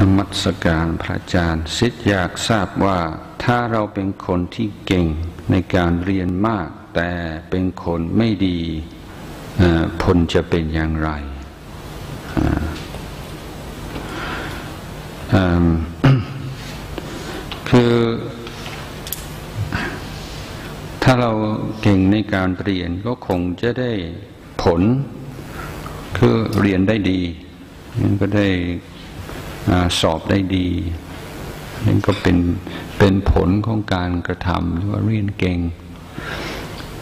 นมัสการพระอาจารย์สิทธิ์อยากทราบว่าถ้าเราเป็นคนที่เก่งในการเรียนมาก แต่เป็นคนไม่ดีผลจะเป็นอย่างไรคือถ้าเราเก่งในการเรียนก็คงจะได้ผล คือเรียนได้ดีก็ได้ สอบได้ดีนั่นก็เป็นเป็นผลของการกระทำหรือว่าเรียนเก่ง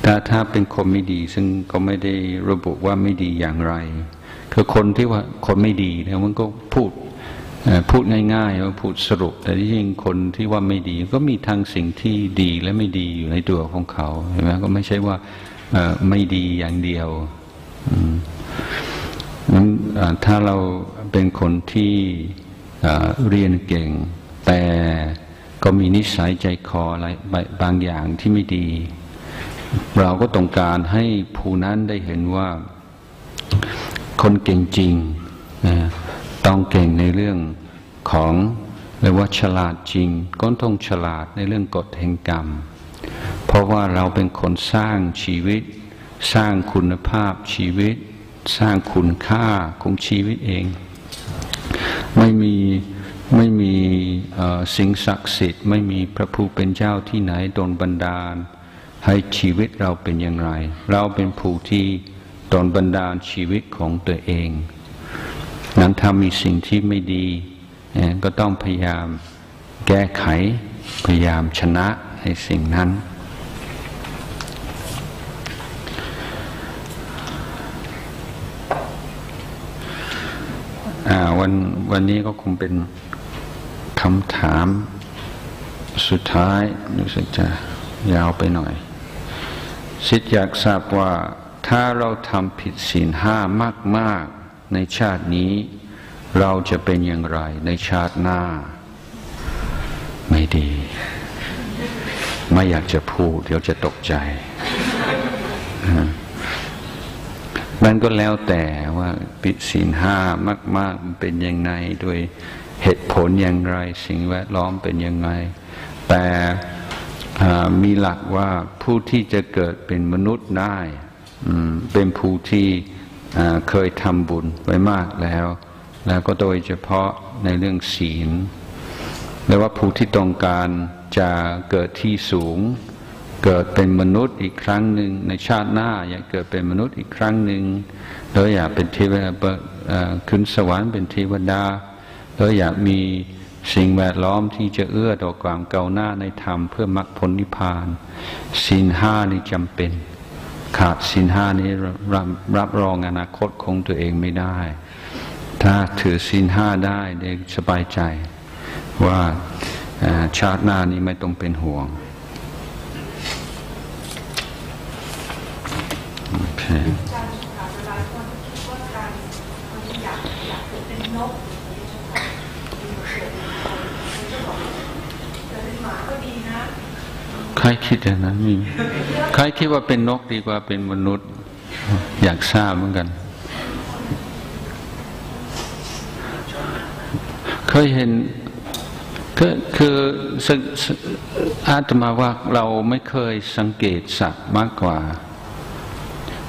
ถ้าถ้าเป็นคนไม่ดี ซึ่งก็ไม่ได้ระบุว่าไม่ดีอย่างไร คือคนที่ว่าคนไม่ดีแล้วมันก็พูดพูดง่ายๆว่าพูดสรุป แต่ที่จริงคนที่ว่าไม่ดีก็มีทั้งสิ่งที่ดีและไม่ดีอยู่ในตัวของเขาเห็นไหมก็ไม่ใช่ว่าไม่ดีอย่างเดียวนั้นถ้าเราเป็นคนที่ เรียนเก่ง แต่ก็มีนิสัยใจคออะไรบางอย่างที่ไม่ดี เราก็ต้องการให้ผู้นั้นได้เห็นว่าคนเก่งจริงต้องเก่งในเรื่องของเรียกว่าฉลาดจริง ก็ต้องฉลาดในเรื่องกฎแห่งกรรม เพราะว่าเราเป็นคนสร้างชีวิต สร้างคุณภาพชีวิต สร้างคุณค่าของชีวิตเอง ไม่มีไม่มีสิ่งศักดิ์สิทธิ์ไม่มีพระผู้เป็นเจ้าที่ไหนโดนบันดาล ให้ชีวิตเราเป็นอย่างไร เราเป็นผู้ที่โดนบันดาลชีวิตของตัวเอง นั้นถ้ามีสิ่งที่ไม่ดี ก็ต้องพยายามแก้ไขพยายามชนะในสิ่งนั้น วันวันนี้ก็คงเป็นคำถามสุดท้ายรู้สึกจะยาวไปหน่อย สิทธิ์อยากทราบว่าถ้าเราทำผิดศีลห้ามาก ๆ ในชาตินี้ เราจะเป็นอย่างไรในชาติหน้า ไม่ดี ไม่อยากจะพูด เดี๋ยวจะตกใจ มันก็แล้วแต่ว่าปิศีลห้ามากๆเป็นยังไงโดยเหตุผลอย่างไร สิ่งแวดล้อมเป็นยังไง แต่มีหลักว่าผู้ที่จะเกิดเป็นมนุษย์ได้เป็นผู้ที่เคยทำบุญไว้มากแล้ว แล้วก็โดยเฉพาะในเรื่องศีลแปลว่าผู้ที่ต้องการจะเกิดที่สูง เกิดเป็นมนุษย์อีกครั้งหนึ่งในชาติหน้าอยากเกิดเป็นมนุษย์อีกครั้งหนึ่งแล้วอยากเป็นเทวดาขึ้นสวรรค์เป็นเทวดาแล้วอยากมีสิ่งแวดล้อมที่จะเอื้อต่อความเก่าหน้าในธรรมเพื่อมรรคผลนิพพานสินห้านี่จำเป็น ขาดสินห้านี้รับรับรองอนาคตของตัวเองไม่ได้ ถ้าถือสินห้าได้เด็กสบายใจ ว่าชาติหน้านี้ไม่ต้องเป็นห่วง ใครคิดอย่างนั้นมีใครคิดว่าเป็นนกดีกว่าเป็นมนุษย์ อยากทราบเหมือนกัน เคยเห็นคือคืออาตมาว่าเราไม่เคยสังเกตสัตว์มากกว่า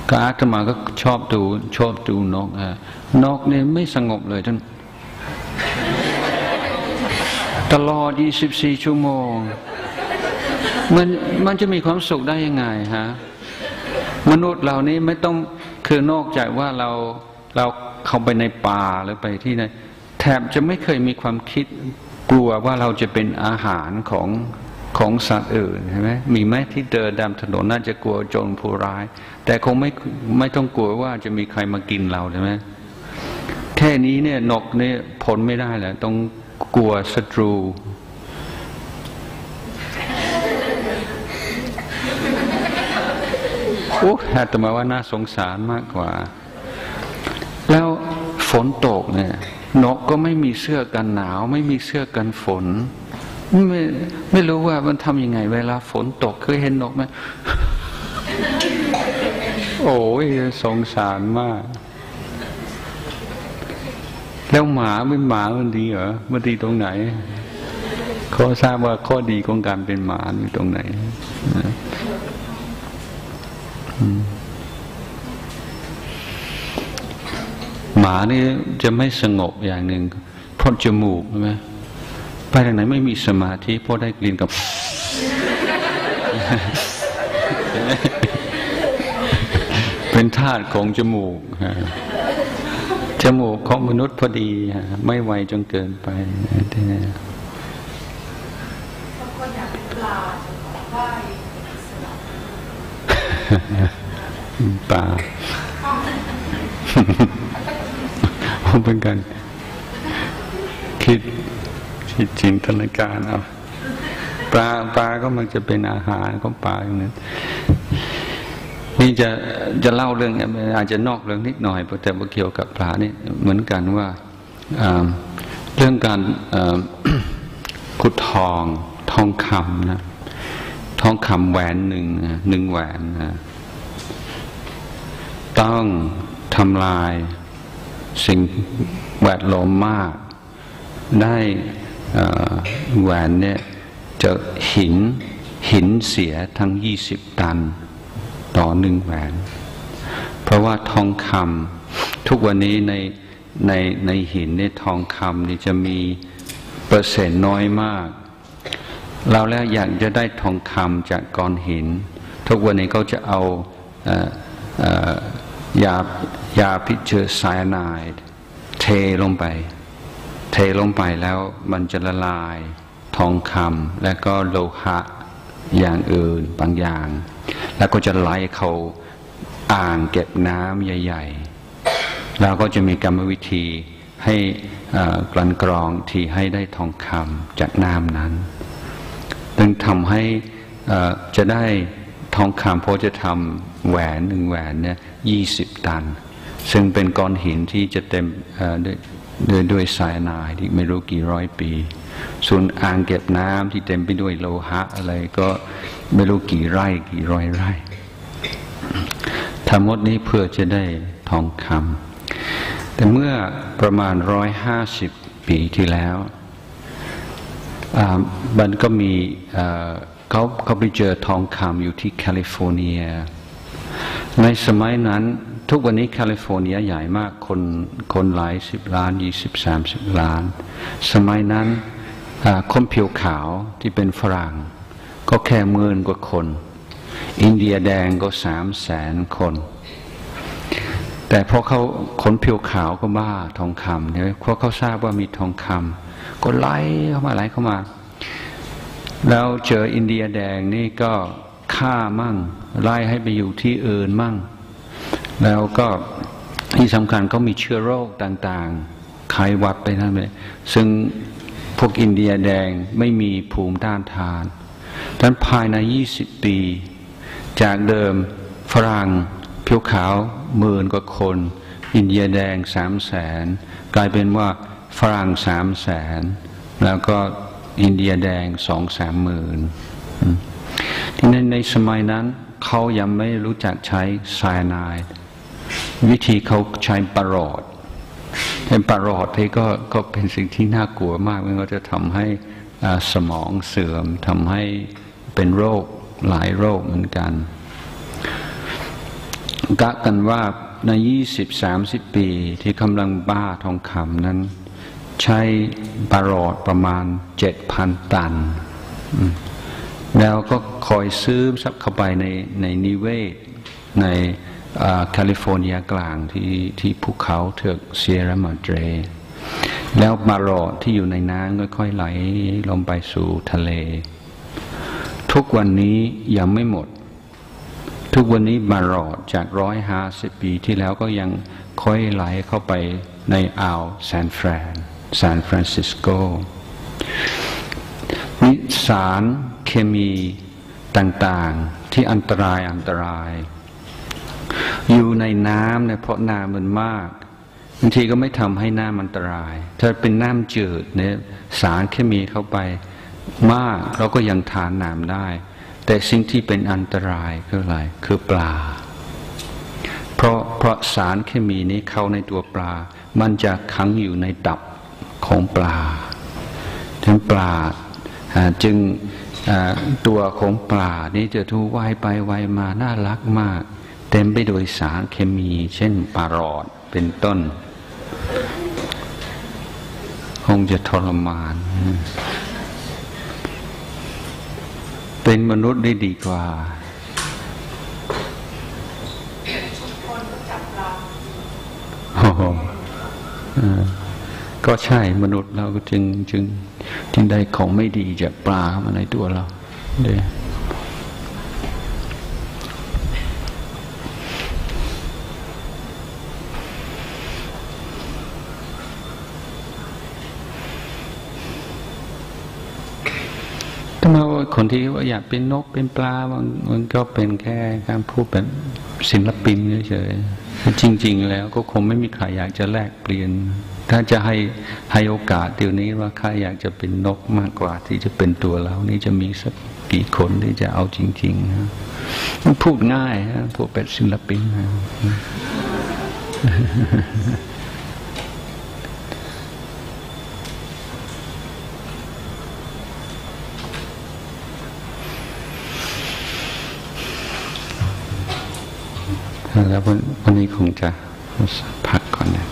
ก็อาตมาก็ชอบดูชอบดูนกฮะนกเนี่ยไม่สงบเลยท่านตลอด 24 ชั่วโมง มันมันจะมีความสุขได้ยังไงฮะ มนุษย์เหล่านี้ไม่ต้องคือนอกจากว่าเราเราเข้าไปในป่าหรือไปที่ไหนแทบจะไม่เคยมีความคิดกลัวว่าเราจะเป็นอาหารของ ของสัตว์อื่นใช่ไหมมีไหมที่เดินดามถนนน่าจะกลัวโจรผู้ร้าย แต่คงไม่ไม่ต้องกลัวว่าจะมีใครมากินเราใช่ไหมแค่นี้เนี่ยนกเนี่ยผลไม่ได้แหละต้องกลัวศัตรู โอ้แต่มาว่าน่าสงสารมากกว่า แล้วฝนตกเนี่ยนกก็ไม่มีเสื้อกันหนาว ไม่มีเสื้อกันฝน ไม่ไม่รู้ว่ามันทำยังไง เวลาฝนตกเคยเห็นนกไหมโอ้ยสงสารมาก แล้วหมาเป็นหมามันดีเหรอมันดีตรงไหนเขาทราบว่าข้อดีของการเป็นหมาอยู่ตรงไหนหมานี่จะไม่สงบอย่างหนึ่งเพราะจมูกใช่ไหม ไปทางไหนไม่มีสมาธิเพราะได้กลิ่นกับ เป็นธาตุของจมูกฮะจมูกของมนุษย์พอดีฮะไม่ไวจนเกินไปที่นี่ปลาเป็นการคิด คิดจินตนาการเอาปลาปลาก็มันจะเป็นอาหารของปลาอย่างนั้นนี่จะจะเล่าเรื่องอาจจะนอกเรื่องนิดหน่อยแต่ว่าเกี่ยวกับปลานี่เหมือนกันว่าเรื่องการขุดทองทองคำนะทองคำแหวนหนึ่งหนึ่งแหวนนะต้องทำลายสิ่งแวดล้อมมาก ได้ แหวนเนี่ยจะหินหินเสียทั้งยี่สิบตัน ต่อหนึ่งแหวน เพราะว่าทองคำทุกวันนี้ในในในหินในทองคำนี่จะมีเปอร์เซ็นต์น้อยมาก เราแล้วอยากจะได้ทองคำจากก้อนหิน ทุกวันนี้เขาจะเอายายาพิเจอไซยาไนด์เทลงไป เทลงไปแล้วมันจะละลายทองคำและก็โลหะอย่างอื่นบางอย่าง แล้วก็จะไหลเขาอ่างเก็บน้ำใหญ่ ๆ แล้วก็จะมีกรรมวิธีให้กลั่นกรองที่ให้ได้ทองคำจากน้ำนั้นจึงทำให้จะได้ทองคำเพราะจะทำแหวนหนึ่งแหวนเนี่ยยี่สิบตัน ซึ่งเป็นก้อนหินที่จะเต็ม ด้วยด้วยด้วยไซยาที่ไม่รู้กี่ร้อยปี ส่วนอ่างเก็บน้ำที่เต็มไปด้วยโลหะอะไรก็ไม่รู้กี่ไร่กี่ร้อยไร่ทั้งหมดนี้เพื่อจะได้ทองคำแต่เมื่อประมาณร้อยห้าสิบปีที่แล้วมันก็มีเขาเขาไปเจอทองคำอยู่ที่แคลิฟอร์เนีย ในสมัยนั้น ทุกวันนี้แคลิฟอร์เนียใหญ่มากคนคนหลายสิบล้านยี่สิบสามสิบล้าน สมัยนั้นคนผิวขาวที่เป็นฝรั่ง ก็แค่หมื่นกว่าคน อินเดียแดงก็สามแสนคน แต่พอเขาคนผิวขาวก็บ้าทองคำเนี่ยพอเขาทราบว่ามีทองคำก็ไล่เข้ามาไล่เข้ามา แล้วเจออินเดียแดงนี่ก็ฆ่ามั่งไล่ให้ไปอยู่ที่อื่นมั่ง แล้วก็ที่สำคัญเขามีเชื้อโรคต่างๆไข้วัดไปนั่นเลยซึ่งพวกอินเดียแดงไม่มีภูมิต้านทานดังนั้นภายใน 20 ปี จากเดิมฝรั่งผิวขาวหมื่นกว่าคน อินเดียแดงสามแสนกลายเป็นว่าฝรั่งสามแสนแล้วก็อินเดียแดงสองสามหมื่นที่ในในสมัยนั้นเขายังไม่รู้จักใช้ไซยาไนด์ วิธีเขาใช้ปรอดเป็นปรอดที่ก็ก็เป็นสิ่งที่น่ากลัวมากมันก็จะทำให้สมองเสื่อมทำให้เป็นโรคหลายโรคเหมือนกันกะกันว่าในยี่สิบสามสิบปีที่กำลังบ้าทองคำนั้น ใช้บารอดประมาณเจ็ดพันตัน แล้วก็คอยซื้อซับเข้าไปในในนิเวศใน แคลิฟอร์เนียกลางที่ที่ภูเขาเทือกเซียร์มาเดรแล้วบารอดที่อยู่ในน้ำค่อยๆไหลลงไปสู่ทะเล ทุกวันนี้ยังไม่หมด ทุกวันนี้บารอดจากร้อยห้าสิบปีที่แล้วก็ยังค่อยไหลเข้าไปในอ่าวแซนฟรานซานฟรานซิสโกมีสารเคมีต่างๆที่อันตรายอันตราย อยู่ในน้ำเนี่ยเพราะน้ำมันมากบางทีก็ไม่ทำให้น้ำอันตราย ถ้าเป็นน้ำจืดเนี่ยสารเคมีเข้าไปมากเราก็ยังทานน้ำได้ แต่สิ่งที่เป็นอันตรายคืออะไรคือปลา เพราะเพราะสารเคมีนี้เข้าในตัวปลา มันจะขังอยู่ในตับของปลาถึงปลาจึงตัวของปลานี้จะทูว่ายไปว่ายมาน่ารักมาก เต็มไปด้วยสารเคมี เช่นปลาหลอดเป็นต้น คงจะทรมาน เป็นมนุษย์ได้ดีกว่าโอ้โหก็ใช่มนุษย์เราก็จึงจึงจึงได้ของไม่ดีจากปลาเข้ามาในตัวเราเด้ ทำไมาคนที่ว่าอยากเป็นนกเป็นปลามันมันก็เป็นแค่การพูดแบบศิลปินเฉยๆจริง ๆ แล้วก็คงไม่มีใครอยากจะแลกเปลี่ยน ถ้าจะให้ให้โอกาสเดี๋ยวนี้ว่าใครอยากจะเป็นนกมากกว่าที่จะเป็นตัวเรานี่จะมีสักกี่คนที่จะเอาจริงๆนะมันพูดง่ายนะพูดแบบศิลปินนะ แล้ววันวันนี้คงจะพักก่อนนะ